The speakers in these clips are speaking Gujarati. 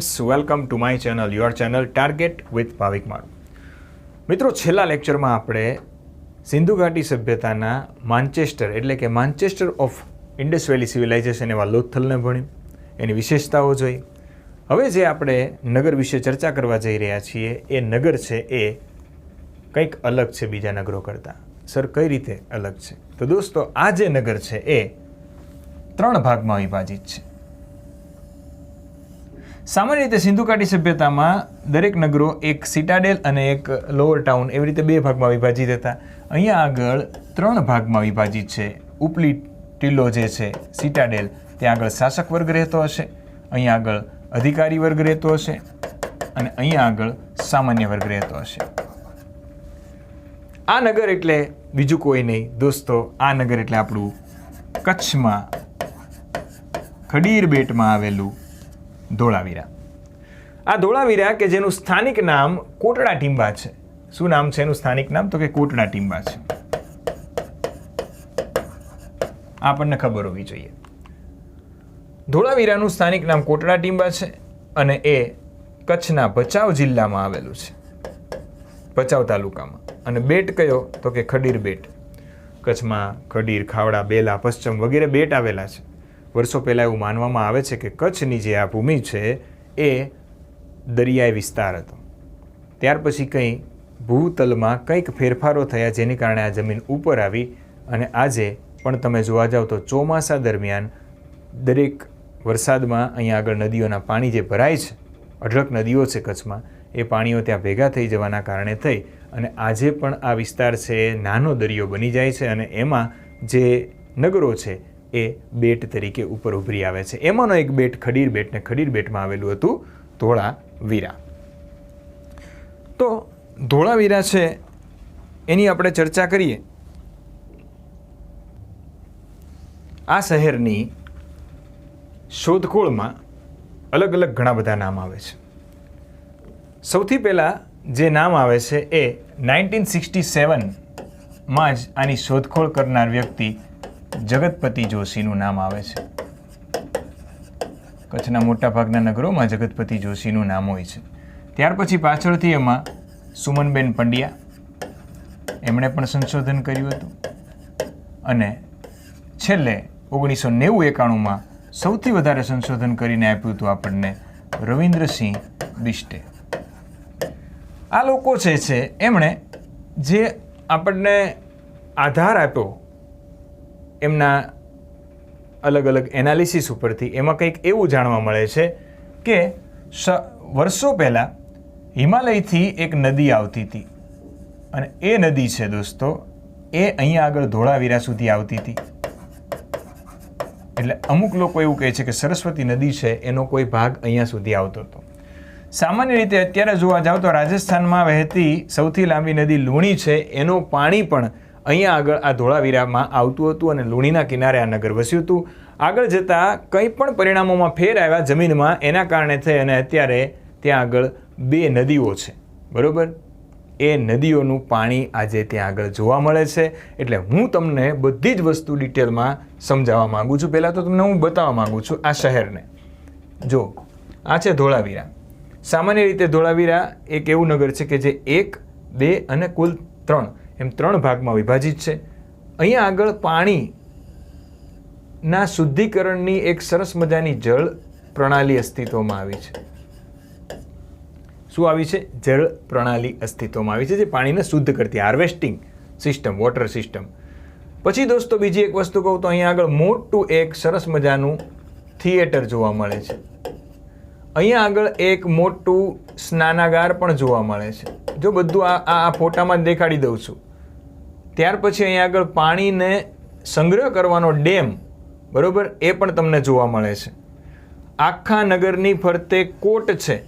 Friends welcome to my channel your channel target with Bhavik મારું મિત્રો, છેલ્લા લેક્ચરમાં આપણે સિંધુ ઘાટી સભ્યતાના માન્ચેસ્ટર એટલે કે Manchester of Indus valley civilisation એવા લોથલને ભણ્યું. એની વિશેષતાઓ જોઈ. હવે જે આપણે નગર વિશે ચર્ચા કરવા જઈ રહ્યા છીએ, એ નગર છે એ કંઈક અલગ છે બીજા નગરો કરતાં. સર, કઈ રીતે અલગ છે? તો દોસ્તો, આ જે નગર છે એ ત્રણ ભાગમાં વિભાજિત છે. સામાન્ય રીતે સિંધુ ઘાટી સભ્યતામાં દરેક નગરો એક સિટાડેલ અને એક લોઅર ટાઉન એવી રીતે બે ભાગમાં વિભાજિત હતા. અહીંયા આગળ ત્રણ ભાગમાં વિભાજિત છે. ઉપલી ટીલો જે છે સિટાડેલ ત્યાં આગળ શાસક વર્ગ રહેતો હશે, અહીંયા આગળ અધિકારી વર્ગ રહેતો હશે અને અહીંયા આગળ સામાન્ય વર્ગ રહેતો હશે. આ નગર એટલે બીજું કોઈ નહીં. દોસ્તો, આ નગર એટલે આપણું કચ્છમાં ખડીર બેટમાં આવેલું ધોળાવીરા. આ ધોળાવીરા કે જેનું સ્થાનિક નામ કોટડા ટીંબા છે. શું નામ છે એનું સ્થાનિક નામ? તો કે કોટડા ટીંબા છે. આપણને ખબર હોવી જોઈએ. ધોળાવીરાનું સ્થાનિક નામ કોટડા ટીંબા છે અને એ કચ્છના ભચાઉ જિલ્લામાં આવેલું છે. ભચાઉ તાલુકામાં. અને બેટ કયો? તો કે ખડીર બેટ. કચ્છમાં ખડીર, ખાવડા, બેલા, પશ્ચિમ વગેરે બેટ આવેલા છે. વર્ષો પહેલાં એવું માનવામાં આવે છે કે કચ્છની જે આ ભૂમિ છે એ દરિયાઈ વિસ્તાર હતો. ત્યાર પછી કંઈ ભૂતલમાં કંઈક ફેરફારો થયા જેને કારણે આ જમીન ઉપર આવી અને આજે પણ તમે જોવા જાઓ તો ચોમાસા દરમિયાન દરેક વરસાદમાં અહીંયા આગળ નદીઓના પાણી જે ભરાય છે, અઢળક નદીઓ છે કચ્છમાં, એ પાણીઓ ત્યાં ભેગા થઈ જવાના કારણે થઈ અને આજે પણ આ વિસ્તાર છે નાનો દરિયો બની જાય છે અને એમાં જે નગરો છે એ બેટ તરીકે ઉપર ઉભરી આવે છે. એમાંનો એક બેટ ખડીર બેટ ને ખડીર બેટમાં આવેલું હતું ધોળાવીરા. તો ધોળાવીરા છે એની આપણે ચર્ચા કરીએ. આ શહેરની શોધખોળમાં અલગ અલગ ઘણા બધા નામ આવે છે. સૌથી પહેલાં જે નામ આવે છે એ નાઇન્ટીન સિક્સટી સેવનમાં જ આની શોધખોળ કરનાર વ્યક્તિ જગતપતિ જોશીનું નામ આવે છે. કચ્છના મોટાભાગના નગરોમાં જગતપતિ જોશીનું નામ હોય છે. ત્યાર પછી પાછળથી એમાં સુમનબેન પંડ્યા, એમણે પણ સંશોધન કર્યું હતું. અને છેલ્લે ઓગણીસો નેવું એકાણુંમાં સૌથી વધારે સંશોધન કરીને આપ્યું હતું આપણને રવિન્દ્રસિંહ બિસ્ટે આ લોકો છે છે, એમણે જે આપણને આધાર આપ્યો એમના અલગ અલગ એનાલિસિસ ઉપરથી એમાં કંઈક એવું જાણવા મળે છે કે વર્ષો પહેલાં હિમાલયથી એક નદી આવતી હતી. અને એ નદી છે દોસ્તો, એ અહીંયા આગળ ધોળાવીરા સુધી આવતી હતી. એટલે અમુક લોકો એવું કહે છે કે સરસ્વતી નદી છે, એનો કોઈ ભાગ અહીંયા સુધી આવતો હતો. સામાન્ય રીતે અત્યારે જોવા જાવ તો રાજસ્થાનમાં વહેતી સૌથી લાંબી નદી લુણી છે, એનું પાણી પણ અહીંયા આગળ આ ધોળાવીરામાં આવતું હતું અને લુણીના કિનારે આ નગર વસ્યું હતું. આગળ જતાં કંઈ પણ પરિણામોમાં ફેર આવ્યા જમીનમાં, એના કારણે થઈ અને અત્યારે ત્યાં આગળ બે નદીઓ છે. બરાબર? એ નદીઓનું પાણી આજે ત્યાં આગળ જોવા મળે છે. એટલે હું તમને બધી જ વસ્તુ ડિટેલમાં સમજાવવા માગું છું. પહેલાં તો તમને હું બતાવવા માગું છું આ શહેરને. જો, આ છે ધોળાવીરા. સામાન્ય રીતે ધોળાવીરા એક એવું નગર છે કે જે એક, બે અને કુલ ત્રણ એમ ત્રણ ભાગમાં વિભાજિત છે. અહીંયા આગળ પાણીના શુદ્ધિકરણની એક સરસ મજાની જળ પ્રણાલી અસ્તિત્વમાં આવી છે. શું આવી છે? જળ પ્રણાલી અસ્તિત્વમાં આવી છે જે પાણીને શુદ્ધ કરતી, હાર્વેસ્ટિંગ સિસ્ટમ, વોટર સિસ્ટમ. પછી દોસ્તો બીજી એક વસ્તુ કહું તો અહીંયા આગળ મોટું એક સરસ મજાનું થિયેટર જોવા મળે છે. અહીંયા આગળ એક મોટું સ્નાનાગાર પણ જોવા મળે છે. જો બધું આ આ ફોટામાં દેખાડી દઉં છું. ત્યાર પછી અહીંયા આગળ પાણીને સંગ્રહ કરવાનો ડેમ, બરાબર? એ પણ તમને જોવા મળે છે. આખા નગરની ફરતે કોટ છે.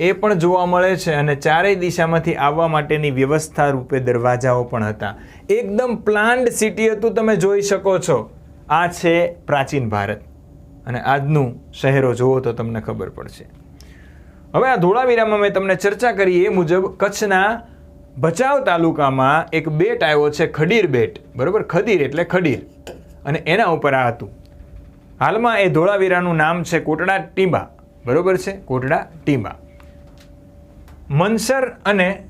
એ પણ જોવા મળે છે અને ચારેય દિશામાંથી આવવા માટેની વ્યવસ્થા રૂપે દરવાજાઓ પણ હતા. એકદમ પ્લાન્ડ સિટી હતું તમે જોઈ શકો છો. આ છે પ્રાચીન ભારત. અને આજનું શહેરો જુઓ તો તમને ખબર પડશે. હવે આ ધોળાવીરામાં મેં તમને ચર્ચા કરી એ મુજબ કચ્છના ભચાઉ તાલુકામાં એક બેટ આવ્યો છે, ખડીર બેટ. બરાબર? ખડીર એટલે ખડીર. અને એના ઉપર આ હતું. હાલમાં એ ધોળાવીરાનું નામ છે કોટડા ટીંબા. બરાબર છે? કોટડા ટીંબા. મનસર અને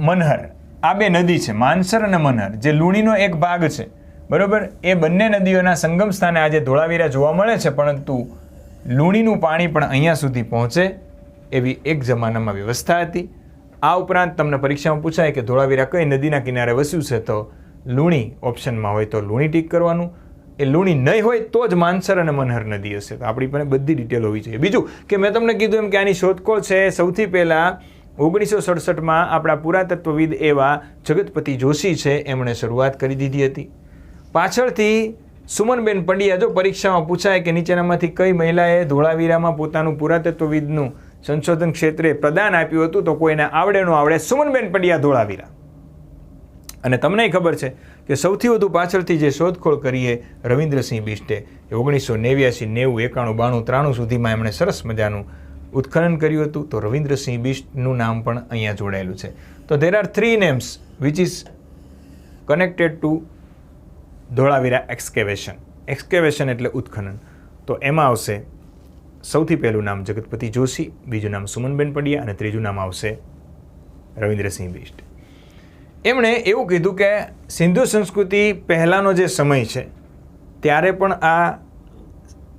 મનહર. આ બે નદી છે, માનસર અને મનહર. જે લુણીનો એક ભાગ છે. બરાબર? એ બંને નદીઓના સંગમ સ્થાને આજે ધોળાવીરા જોવા મળે છે, પરંતુ લુણીનું પાણી પણ અહીંયા સુધી પહોંચે એવી એક જમાનામાં વ્યવસ્થા હતી. આ ઉપરાંત તમને પરીક્ષામાં પૂછાય કે ધોળાવીરા કઈ નદીના કિનારે વસ્યું છે, તો લૂણી ઓપ્શનમાં હોય તો લૂણી ટીક કરવાનું. એ લૂણી નહીં હોય તો જ માનસર અને મનહર નદી હશે. તો આપણી પાસે બધી ડિટેલ હોવી જોઈએ. બીજું કે મેં તમને કીધું એમ કે આની શોધખોળ છે, સૌથી પહેલાં ઓગણીસો સડસઠમાં આપણા પુરાતત્વવિદ એવા જગતપતિ જોશી છે, એમણે શરૂઆત કરી દીધી હતી. પાછળથી સુમનબેન પંડ્યા જો પરીક્ષામાં પૂછાય કે નીચેનામાંથી કઈ મહિલાએ ધોળાવીરામાં પોતાનું પુરાતત્વવિદનું સંશોધન ક્ષેત્રે પ્રદાન આપ્યું હતું તો કોઈને આવડે નો આવડે સુમનબેન પંડ્યા ધોળાવીરા. અને તમને ખબર છે કે સૌથી વધુ પાછળથી જે શોધખોળ કરીએ રવિન્દ્રસિંહ બિસ્ટે એ ઓગણીસો નેવ્યાસી નેવું એકાણું બાણું ત્રાણું સુધીમાં એમણે સરસ મજાનું ઉત્ખનન કર્યું હતું. તો રવિન્દ્રસિંહ બિસ્ટનું નામ પણ અહીંયા જોડાયેલું છે. તો there are three names which is connected to Dholavira excavation excavation એટલે ઉત્ખનન. તો એમાં આવશે સૌથી પહેલું નામ જગતપતિ જોશી, બીજું નામ સુમનબેન પડિયા અને ત્રીજું નામ આવશે રવિન્દ્રસિંહ બિષ્ટ. એમણે એવું કીધું કે સિંધુ સંસ્કૃતિ પહેલાંનો જે સમય છે, ત્યારે પણ આ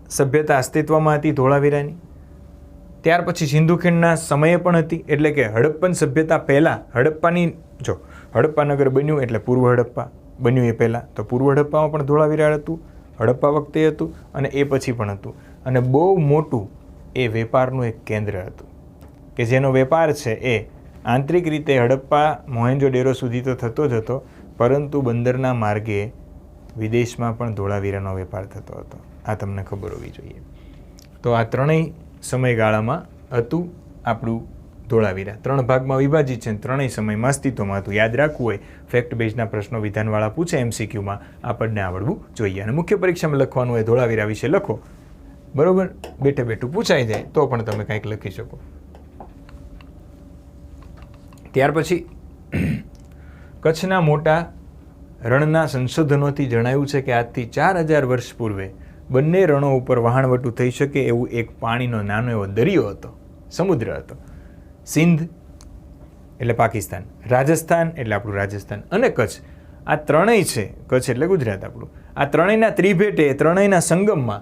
સભ્યતા અસ્તિત્વમાં હતી ધોળાવીરાની. ત્યાર પછી સિંધુ ખીણના સમયે પણ હતી, એટલે કે હડપ્પન સભ્યતા પહેલાં, હડપ્પાની, જો, હડપ્પા નગર બન્યું એટલે પૂર્વ હડપ્પા, બન્યું એ પહેલાં. તો પૂર્વ હડપ્પામાં પણ ધોળાવીરા હતું, હડપ્પા વખતે હતું અને એ પછી પણ હતું. અને બહુ મોટું એ વેપારનું એક કેન્દ્ર હતું. કે જેનો વેપાર છે એ આંતરિક રીતે હડપ્પા મોહેન્જો ડેરો સુધી તો થતો જ હતો, પરંતુ બંદરના માર્ગે વિદેશમાં પણ ધોળાવીરાનો વેપાર થતો હતો. આ તમને ખબર હોવી જોઈએ. તો આ ત્રણેય સમયગાળામાં હતું આપણું ધોળાવીરા. ત્રણ ભાગમાં વિભાજિત છે ત્રણેય સમયમાં અસ્તિત્વમાં હતું. યાદ રાખવું હોય ફેક્ટ બેઝના પ્રશ્નો વિધાનવાળા પૂછે એમસીક્યુમાં આપણને આવડવું જોઈએ. અને મુખ્ય પરીક્ષામાં લખવાનું હોય, ધોળાવીરા વિશે લખો. બરોબર? બેઠે બેઠું પૂછાઈ જાય, તો પણ તમે કંઈક લખી શકો. ત્યાર પછી કચ્છના મોટા રણના સંશોધનોથી જણાયું છે કે આજથી ચાર હજાર વર્ષ પૂર્વે બંને રણો ઉપર વહાણવટું થઈ શકે એવું એક પાણીનો નાનો એવો દરિયો હતો, સમુદ્ર હતો. સિંધ એટલે પાકિસ્તાન, રાજસ્થાન એટલે આપણું રાજસ્થાન અને કચ્છ. આ ત્રણેય છે, કચ્છ એટલે ગુજરાત આપણું. આ ત્રણેયના ત્રિભેટે, ત્રણેયના સંગમમાં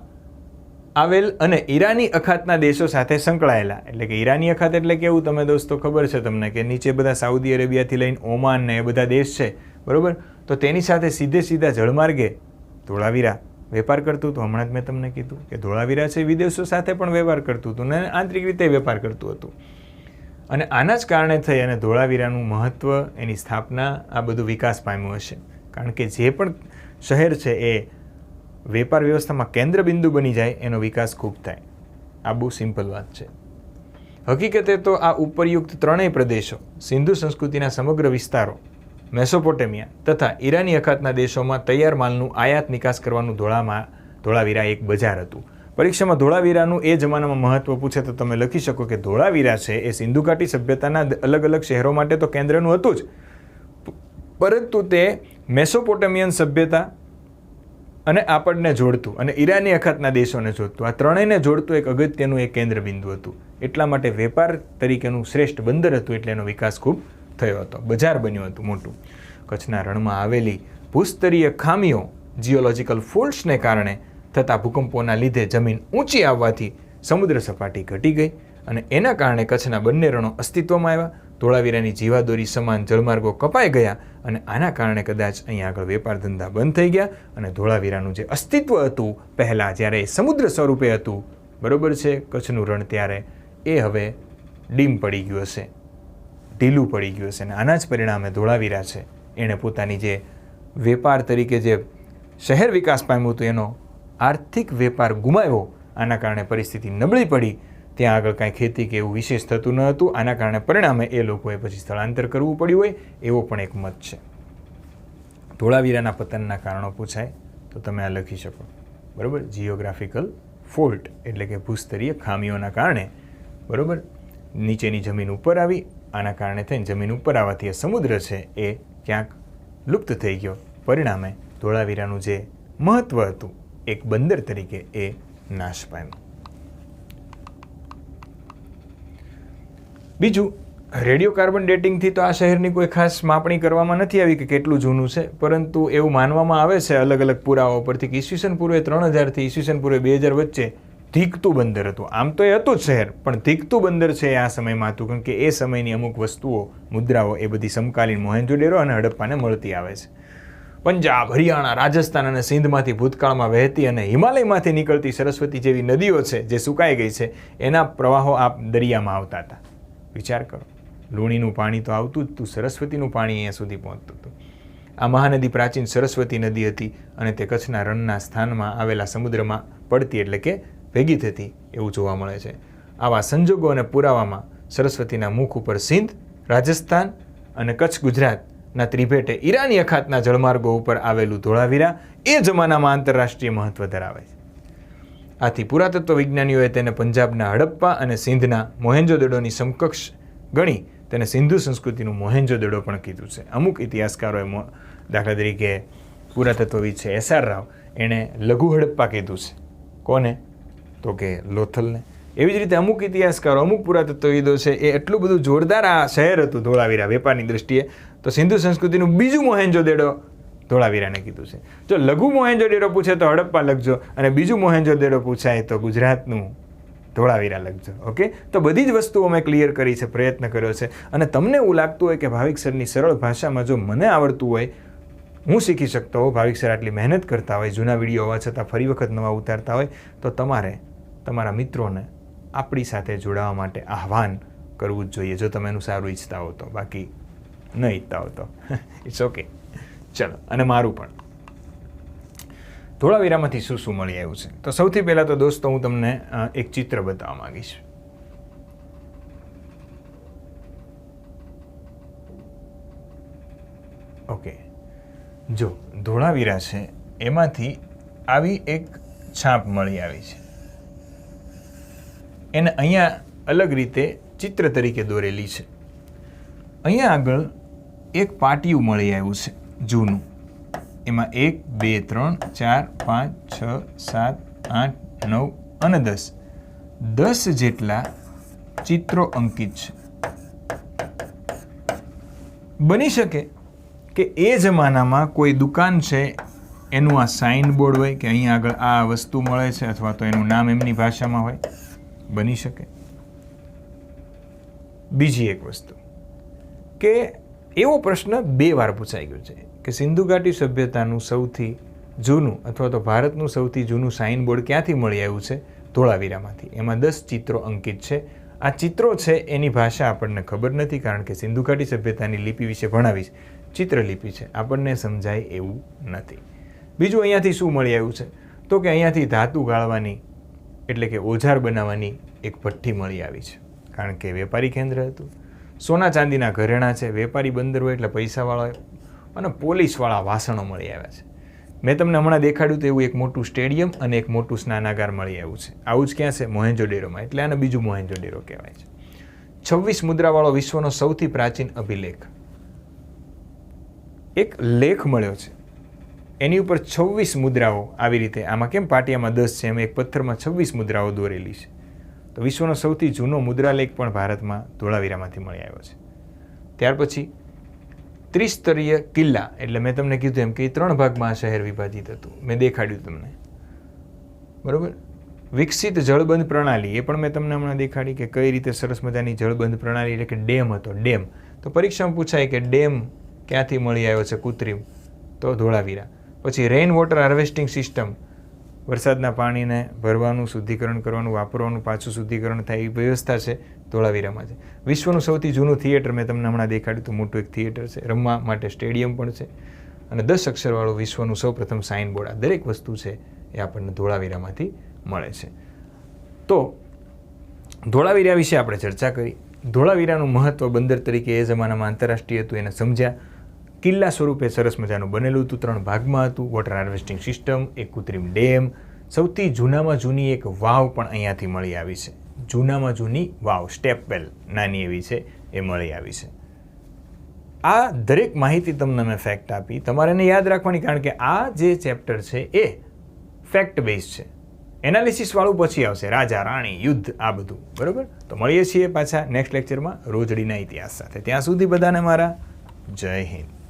આવેલ અને ઈરાની અખાતના દેશો સાથે સંકળાયેલા. એટલે કે ઈરાની અખાત એટલે કેવું તમે દોસ્તો ખબર છે તમને કે નીચે બધા સાઉદી અરેબિયાથી લઈને ઓમાન ને એ બધા દેશ છે. બરાબર? તો તેની સાથે સીધે સીધા જળમાર્ગે ધોળાવીરા વેપાર કરતું હતું. હમણાં જ મેં તમને કીધું કે ધોળાવીરા છે વિદેશો સાથે પણ વેપાર કરતું હતું ને આંતરિક રીતે વેપાર કરતું હતું. અને આના જ કારણે થઈ અને ધોળાવીરાનું મહત્ત્વ એની સ્થાપના આ બધું વિકાસ પામ્યું હશે. કારણ કે જે પણ શહેર છે એ વેપાર વ્યવસ્થામાં કેન્દ્ર બિંદુ બની જાય, એનો વિકાસ ખૂબ થાય. આ બહુ સિમ્પલ વાત છે. હકીકતે તો આ ઉપરયુક્ત ત્રણેય પ્રદેશો, સિંધુ સંસ્કૃતિના સમગ્ર વિસ્તારો, મેસોપોટેમિયા તથા ઈરાની અખાતના દેશોમાં તૈયાર માલનું આયાત નિકાસ કરવાનું ધોળામાં, ધોળાવીરા એક બજાર હતું. પરીક્ષામાં ધોળાવીરાનું એ જમાનામાં મહત્વ પૂછે તો તમે લખી શકો કે ધોળાવીરા છે એ સિંધુ ઘાટી સભ્યતાના અલગ અલગ શહેરો માટે તો કેન્દ્રનું હતું જ. પરંતુ તે મેસોપોટેમિયન સભ્યતા અને આપણને જોડતું અને ઈરાની અખાતના દેશોને જોડતું. આ ત્રણેયને જોડતું એક અગત્યનું એક કેન્દ્રબિંદુ હતું. એટલા માટે વેપાર તરીકેનું શ્રેષ્ઠ બંદર હતું એટલે એનો વિકાસ ખૂબ થયો હતો. બજાર બન્યું હતું મોટું. કચ્છના રણમાં આવેલી ભૂસ્તરીય ખામીઓ જીઓલોજીકલ ફોલ્ટ્સને કારણે થતા ભૂકંપોના લીધે જમીન ઊંચી આવવાથી સમુદ્ર સપાટી ઘટી ગઈ અને એના કારણે કચ્છના બંને રણો અસ્તિત્વમાં આવ્યા. ધોળાવીરાની જીવાદોરી સમાન જળમાર્ગો કપાઈ ગયા અને આના કારણે કદાચ અહીંયા આગળ વેપાર ધંધા બંધ થઈ ગયા અને ધોળાવીરાનું જે અસ્તિત્વ હતું પહેલાં જ્યારે એ સમુદ્ર સ્વરૂપે હતું, બરોબર છે, કચ્છનું રણ ત્યારે એ હવે ડીમ પડી ગયું હશે, ઢીલું પડી ગયું હશે અને આના જ પરિણામે ધોળાવીરા છે. એણે પોતાની જે વેપાર તરીકે જે શહેર વિકાસ પામ્યું હતું એનો આર્થિક વેપાર ગુમાવ્યો, આના કારણે પરિસ્થિતિ નબળી પડી ત્યાં આગળ કાંઈ ખેતી કે એવું વિશેષ થતું ન હતું. આના કારણે પરિણામે એ લોકોએ પછી સ્થળાંતર કરવું પડ્યું હોય એવો પણ એક મત છે. ધોળાવીરાના પતનના કારણો પૂછાય તો તમે આ લખી શકો. બરાબર? જીઓગ્રાફિકલ ફોલ્ટ એટલે કે ભૂસ્તરીય ખામીઓના કારણે. બરાબર? નીચેની જમીન ઉપર આવી, આના કારણે થઈને જમીન ઉપર આવવાથી એ સમુદ્ર છે એ ક્યાંક લુપ્ત થઈ ગયો. પરિણામે ધોળાવીરાનું જે મહત્ત્વ હતું, એક બંદર તરીકે એ નાશ પામ્યું. બીજું, રેડિયો કાર્બન ડેટિંગથી તો આ શહેરની કોઈ ખાસ માપણી કરવામાં નથી આવી કે કેટલું જૂનું છે, પરંતુ એવું માનવામાં આવે છે અલગ અલગ પુરાવા પરથી કે ઈસવીસન પૂર્વે ત્રણ હજારથી ઈસવીસન પૂર્વે બે હજાર વચ્ચે ધીકતું બંદર હતું. આમ તો એ હતું જ શહેર, પણ ધીકતું બંદર છે આ સમયમાં હતું, કારણ કે એ સમયની અમુક વસ્તુઓ, મુદ્રાઓ એ બધી સમકાલીન મોહેન્જોડેરો અને હડપ્પાને મળતી આવે છે. પંજાબ, હરિયાણા, રાજસ્થાન અને સિંધમાંથી ભૂતકાળમાં વહેતી અને હિમાલયમાંથી નીકળતી સરસ્વતી જેવી નદીઓ છે જે સુકાઈ ગઈ છે, એના પ્રવાહો આ દરિયામાં આવતા હતા. વિચાર કરો. લુણીનું પાણી તો આવતું જ હતું સરસ્વતીનું પાણી અહીંયા સુધી પહોંચતું હતું. આ મહાનદી પ્રાચીન સરસ્વતી નદી હતી અને તે કચ્છના રણના સ્થાનમાં આવેલા સમુદ્રમાં પડતી એટલે કે ભેગી થતી એવું જોવા મળે છે. આવા સંજોગો અને પુરાવામાં સરસ્વતીના મુખ ઉપર સિંધ, રાજસ્થાન અને કચ્છ ગુજરાતના ત્રિભેટે ઈરાની અખાતના જળમાર્ગો ઉપર આવેલું ધોળાવીરા એ જમાનામાં આંતરરાષ્ટ્રીય મહત્વ ધરાવે છે. આથી પુરાતત્વ વિજ્ઞાનીઓએ તેને પંજાબના હડપ્પા અને સિંધના મોહેન્જોદડોની સમકક્ષ ગણી તેને સિંધુ સંસ્કૃતિનું મોહેન્જોદડો પણ કીધું છે. અમુક ઇતિહાસકારોએ દાખલા તરીકે પુરાતત્વવિદ છે એસ રાવ એણે લઘુ હડપ્પા કીધું છે. કોને? તો કે લોથલને. એવી જ રીતે અમુક ઇતિહાસકારો, અમુક પુરાતત્વવિદો છે એ એટલું બધું જોરદાર આ શહેર હતું ધોળાવીરા વેપારની દ્રષ્ટિએ, તો સિંધુ સંસ્કૃતિનું બીજું મોહેન્જોદેડો ધોળાવીરાને કીધું છે. જો લઘુ મોહેન્જોદેડો પૂછે તો હડપ્પા લખજો અને બીજું મોહેન્જોદેડો પૂછાય તો ગુજરાતનું ધોળાવીરા લખજો, ઓકે? તો બધી જ વસ્તુઓ મેં ક્લિયર કરી છે, પ્રયત્ન કર્યો છે. અને તમને એવું લાગતું હોય કે ભાવિક સરની સરળ ભાષામાં જો મને આવડતું હોય, હું શીખી શકતો હોઉં, ભાવિક સર આટલી મહેનત કરતા હોય, જૂના વીડિયો હોવા છતાં ફરી વખત નવા ઉતારતા હોય, તો તમારે તમારા મિત્રોને આપણી સાથે જોડાવા માટે આહવાન કરવું જ જોઈએ, જો તમે એનું સારું ઈચ્છતા હો તો. બાકી ન ઈચ્છતા હો તો. ઇટ્સ ઓકે ચલો, અને મારું પણ. ધોળાવીરામાંથી શું શું મળી આવ્યું છે? તો સૌથી પહેલાં તો દોસ્તો, હું તમને એક ચિત્ર બતાવવા માંગીશ. ઓકે. જો, ધોળાવીરા છે, એમાંથી આવી એક છાપ મળી આવી છે. એને અહીંયા અલગ રીતે ચિત્ર તરીકે દોરેલી છે. અહીંયા આગળ એક પાટિયું મળી આવ્યું છે. જૂનું. એમાં એક, બે, ત્રણ, ચાર, પાંચ, છ, સાત, આઠ, નવ અને દસ. દસ જેટલા ચિત્રો અંકિત છે. બની શકે કે એ જમાનામાં કોઈ દુકાન છે, એનું આ સાઇન બોર્ડ હોય કે અહીંયા આગળ આ વસ્તુ મળે છે અથવા તો એનું નામ એમની ભાષામાં હોય. બની શકે. બીજી એક વસ્તુ કે એવો પ્રશ્ન બે વાર પૂછાઈ ગયો છે. કે સિંધુ ઘાટી સભ્યતાનું સૌથી જૂનું અથવા તો ભારતનું સૌથી જૂનું સાઇન બોર્ડ ક્યાંથી મળી આવ્યું છે? ધોળાવીરામાંથી. એમાં દસ ચિત્રો અંકિત છે. આ ચિત્રો છે એની ભાષા આપણને ખબર નથી કારણ કે સિંધુ ઘાટી સભ્યતાની લિપિ વિશે ભણાવીશ. ચિત્રલિપિ છે. આપણને સમજાય એવું નથી. બીજું અહીંયાથી શું મળી આવ્યું છે? તો કે અહીંયાથી ધાતુ ગાળવાની એટલે કે ઓઝાર બનાવવાની એક ભઠ્ઠી મળી આવી છે. કારણ કે વેપારી કેન્દ્ર હતું. સોના ચાંદીના ઘરેણાં છે. વેપારી બંદર હોય એટલે પૈસાવાળા અને પોલીસવાળા વાસણો મળી આવ્યા છે. મેં તમને હમણાં દેખાડ્યું તો એવું એક મોટું સ્ટેડિયમ અને એક મોટું સ્નાનાગાર મળી આવ્યું છે. આવું જ ક્યાં છે? મોહેન્જો ડેરોમાં. એટલે આને બીજું મોહેન્જો ડેરો કહેવાય છે. છવ્વીસ મુદ્રાવાળો વિશ્વનો સૌથી પ્રાચીન અભિલેખ. એક લેખ મળ્યો છે. એની ઉપર છવ્વીસ મુદ્રાઓ આવી રીતે, આમાં કેમ પાટિયામાં દસ છે એમ એક પથ્થરમાં છવ્વીસ મુદ્રાઓ દોરેલી છે. તો વિશ્વનો સૌથી જૂનો મુદ્રાલેખ પણ ભારતમાં ધોળાવીરામાંથી મળી આવ્યો છે. ત્યાર પછી ત્રિસ્તરીય કિલ્લા. એટલે મેં તમને કીધું એમ કે એ ત્રણ ભાગમાં આ શહેર વિભાજિત હતું. મેં દેખાડ્યું તમને. બરોબર? વિકસિત જળબંધ પ્રણાલી. એ પણ મેં તમને હમણાં દેખાડી કે કઈ રીતે સરસ મજાની જળબંધ પ્રણાલી એટલે કે ડેમ હતો. ડેમ. તો પરીક્ષામાં પૂછાય કે ડેમ ક્યાંથી મળી આવ્યો છે કૃત્રિમ? તો ધોળાવીરા. પછી રેઇન વોટર હાર્વેસ્ટિંગ સિસ્ટમ વરસાદના પાણીને ભરવાનું, શુદ્ધિકરણ કરવાનું, વાપરવાનું, પાછું શુદ્ધિકરણ થાય એ વ્યવસ્થા છે ધોળાવીરામાં છે. વિશ્વનું સૌથી જૂનું થિયેટર મેં તમને હમણાં દેખાડ્યું હતું, મોટું એક થિયેટર છે. રમવા માટે સ્ટેડિયમ પણ છે. અને દસ અક્ષરવાળું વિશ્વનું સૌપ્રથમ સાઇન બોર્ડ આ દરેક વસ્તુ છે એ આપણને ધોળાવીરામાંથી મળે છે. તો ધોળાવીરા વિશે આપણે ચર્ચા કરી. ધોળાવીરાનું મહત્ત્વ બંદર તરીકે એ જમાનામાં આંતરરાષ્ટ્રીય હતું, એને સમજ્યા. કિલ્લા સ્વરૂપે સરસ મજાનું બનેલું હતું. ત્રણ ભાગમાં હતું. વોટર હાર્વેસ્ટિંગ સિસ્ટમ એક કૃત્રિમ ડેમ. સૌથી જૂનામાં જૂની એક વાવ પણ અહીંયાથી મળી આવી છે. જૂનામાં જૂની વાવ સ્ટેપ વેલ નાની એવી છે, એ મળી આવી છે. આ દરેક માહિતી તમને મેં ફેક્ટ આપી. તમારે એને યાદ રાખવાની, કારણ કે આ જે ચેપ્ટર છે એ ફેક્ટ બેઝ છે. એનાલિસિસવાળું પછી આવશે. રાજા, રાણી, યુદ્ધ, આ બધું. બરાબર? તો મળીએ છીએ પાછા નેક્સ્ટ લેક્ચરમાં રોજડીના ઇતિહાસ સાથે. ત્યાં સુધી બધાને મારા જય હિન્દ.